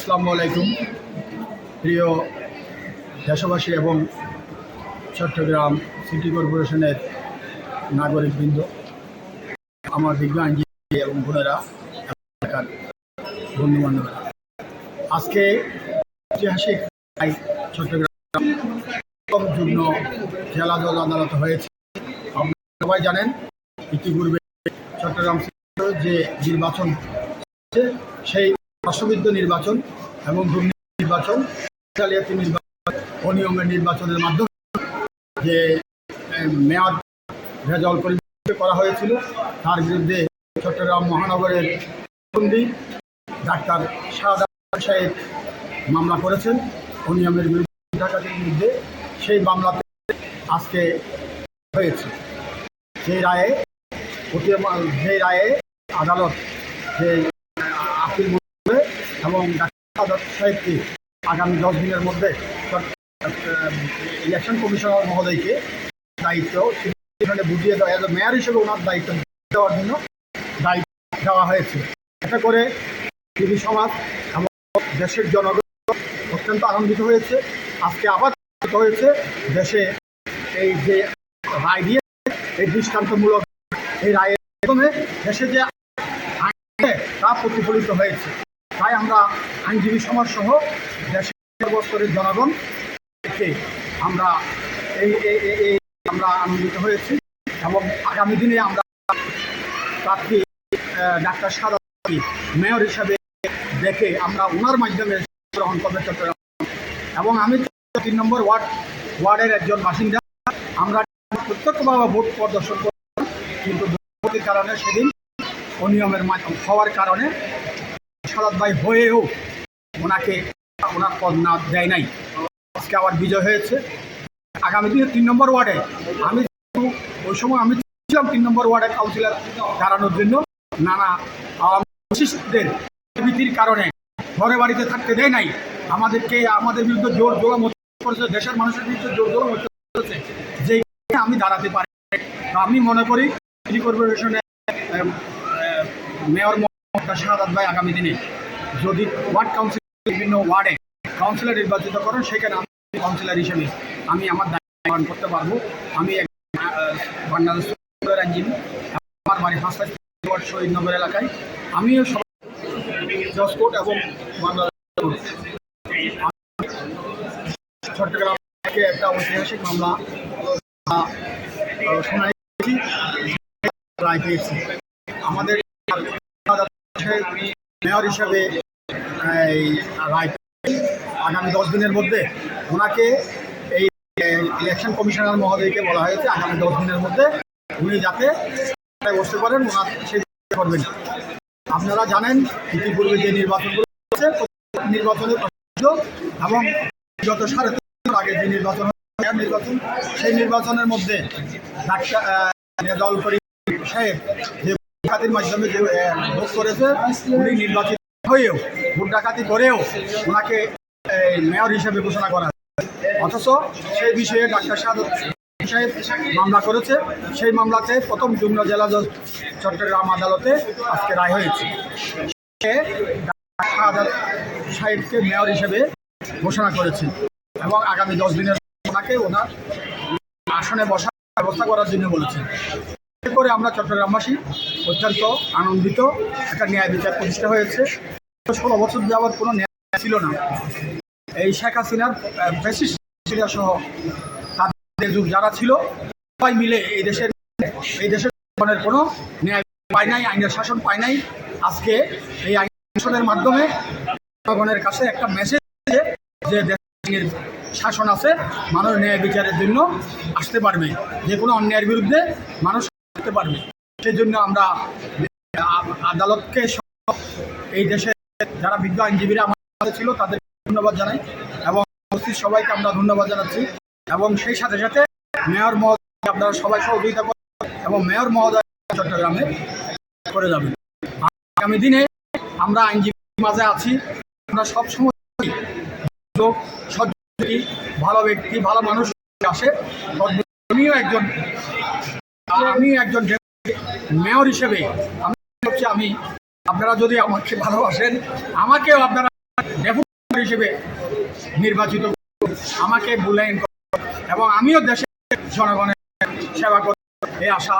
আসসালামু আলাইকুম। প্রিয় দেশবাসী এবং চট্টগ্রাম সিটি কর্পোরেশনের নাগরিকবৃন্দ, আমার বিজ্ঞ আইনজীবী এবং বোনেরা, এলাকার বন্ধুবান্ধবেরা, আজকে ঐতিহাসিক চট্টগ্রাম যুগ্ম জজ আদালত হয়েছে। আপনারা সবাই জানেন, ইতিপূর্বে চট্টগ্রাম যে নির্বাচন সেই রাষ্ট্রবিদ্ধ নির্বাচন এবং দুর্নীতি নির্বাচন জালিয়াতি নির্বাচন অনিয়মের নির্বাচনের মাধ্যমে যে মেয়াদ রেজল পরিবর্তন করা হয়েছিল, তার বিরুদ্ধে চট্টগ্রাম মহানগরের বন্দী ডাক্তার শাহাদ সাহেব মামলা করেছেন অনিয়মের বিরুদ্ধে ডাকাতির বিরুদ্ধে সেই মামলাতে আজকে হয়েছে। সেই রায়ে সেই রায়ে আদালত যে এবং ডাক্তার সাহেবকে আগামী দশ দিনের মধ্যে ইলেকশন কমিশনার মহোদয়কে দায়িত্ব বুঝিয়ে দেওয়া এজ মেয়র হিসেবে ওনার দায়িত্ব দেওয়ার জন্য দায়িত্ব দেওয়া হয়েছে। এটা করে টিভি সমাজ এবং দেশের জনগণ অত্যন্ত আনন্দিত হয়েছে। আজকে আবার হয়েছে দেশে এই যে রায় দিয়ে এই দৃষ্টান্তমূলক এই রায়ের মাধ্যমে দেশে যে তা প্রতিফলিত হয়েছে। তাই আমরা আইনজীবী সমাজ সহ দেশের জনগণ আমরা এই আমরা আনন্দিত হয়েছি এবং আগামী দিনে আমরা প্রার্থী ডাক্তার সাদা মেয়র হিসাবে দেখে আমরা ওনার মাধ্যমে গ্রহণ করবে চট্টগ্রাম এবং আমি তিন নম্বর ওয়ার্ড, ওয়ার্ডের একজন বাসিন্দা। আমরা প্রত্যক্ষভাবে ভোট প্রদর্শন করলাম, কিন্তু দুর্নীতির কারণে সেদিন অনিয়মের মাধ্যম হওয়ার কারণে সালাদ ভাই হয়েও ওনাকে, ওনার পদ না দেয় নাই। আজকে আবার বিজয় হয়েছে। আগামী দিনে তিন নম্বর ওয়ার্ডে আমি ওই সময় আমি ছিলাম তিন নম্বর ওয়ার্ডে কাউন্সিলর দাঁড়ানোর জন্য, নানা ফ্যাসিস্টদের ভীতির কারণে ঘরে বাড়িতে থাকতে দেয় নাই। আমাদেরকে, আমাদের বিরুদ্ধে জোর জোলাম করেছে, দেশের মানুষের বিরুদ্ধে জোর জোলাম করেছে যে আমি দাঁড়াতে পারি আমি মনে করি সিটি কর্পোরেশনের মেয়র শাহাদ ভাই আগামী দিনে যদি ওয়ার্ড কাউন্সিল বিভিন্ন ওয়ার্ডে কাউন্সিলর নির্বাচিত করেন, সেখানে আমি কাউন্সিলর হিসেবে আমি আমার দায়িত্ব পালন করতে পারব। আমি বাংলাদেশ আমার বাড়ি হাসপাতাল শহীদনগর এলাকায়। আমিও সবাই জসকোট এবং চট্টগ্রাম একটা ঐতিহাসিক মামলা শোনাইছি রায় পেয়েছি। আমাদের মেয়র হিসাবে আগামী দশ দিনের মধ্যে ওনাকে এই ইলেকশন কমিশনার মহোদয়কে বলা হয়েছে, আগামী দশ দিনের মধ্যে উনি যাতে বসতে পারেন, ওনার সেই করবেন। আপনারা জানেন, ইতিপূর্বে যে নির্বাচনগুলো হয়েছে নির্বাচনে এবং গত সাড়ে তিন আগে যে নির্বাচন নির্বাচন, সেই নির্বাচনের মধ্যে ডাক্তার রেজাউল করিম সাহেব যে ডাকাতির মাধ্যমে যে ভোট করেছে, উনি নির্বাচিত হয়েও, ভোট ডাকাতি করেও ওনাকে মেয়র হিসেবে ঘোষণা করা। অথচ সেই বিষয়ে ডাক্তার সাহেব সাহেব মামলা করেছে। সেই মামলাতে প্রথম যুগ্ম জেলা জজ চট্টগ্রাম আদালতে আজকে রায় হয়েছে। সাহেবকে মেয়র হিসেবে ঘোষণা করেছে এবং আগামী দশ দিনের ওনাকে ওনার আসনে বসার ব্যবস্থা করার জন্য বলেছেন করে আমরা চট্টগ্রামবাসী অত্যন্ত আনন্দিত। একটা ন্যায় বিচার প্রতিষ্ঠা হয়েছে। ষোলো বছর যাবৎ কোনো ন্যায় ছিল না। এই শেখ হাসিনার ফ্যাসিস্ট সহ তাদের যুগ যারা ছিল, সবাই মিলে এই দেশের এই দেশের কোনো ন্যায় পায় নাই, আইনের শাসন পায় নাই। আজকে এই আইন শাসনের মাধ্যমে জনগণের কাছে একটা মেসেজ যে দেশের শাসন আছে, মানুষ ন্যায় বিচারের জন্য আসতে পারবে। যে কোনো অন্যায়ের বিরুদ্ধে মানুষ আসতে পারবে। সেই জন্য আমরা আদালতকে এই দেশে যারা বিজ্ঞ আইনজীবীরা আমাদের ছিল তাদের ধন্যবাদ জানাই এবং উপস্থিত সবাইকে আমরা ধন্যবাদ জানাচ্ছি। এবং সেই সাথে সাথে মেয়র মহোদয় আপনারা সবাই সহযোগিতা করেন এবং মেয়র মহোদয় চট্টগ্রামে করে যাবেন। আগামী দিনে আমরা আইনজীবীর মাঝে আছি। আমরা সবসময় সজ্জী ভালো ব্যক্তি, ভালো মানুষ আসে। আমিও একজন আমিও একজন মেয়র হিসেবে, আমি হচ্ছে আমি, আপনারা যদি আমাকে ভালোবাসেন, আমাকেও আপনারা ডেপুটি হিসেবে নির্বাচিত আমাকে মূল্যায়ন এবং আমিও দেশের জনগণের সেবা করতে এই আশা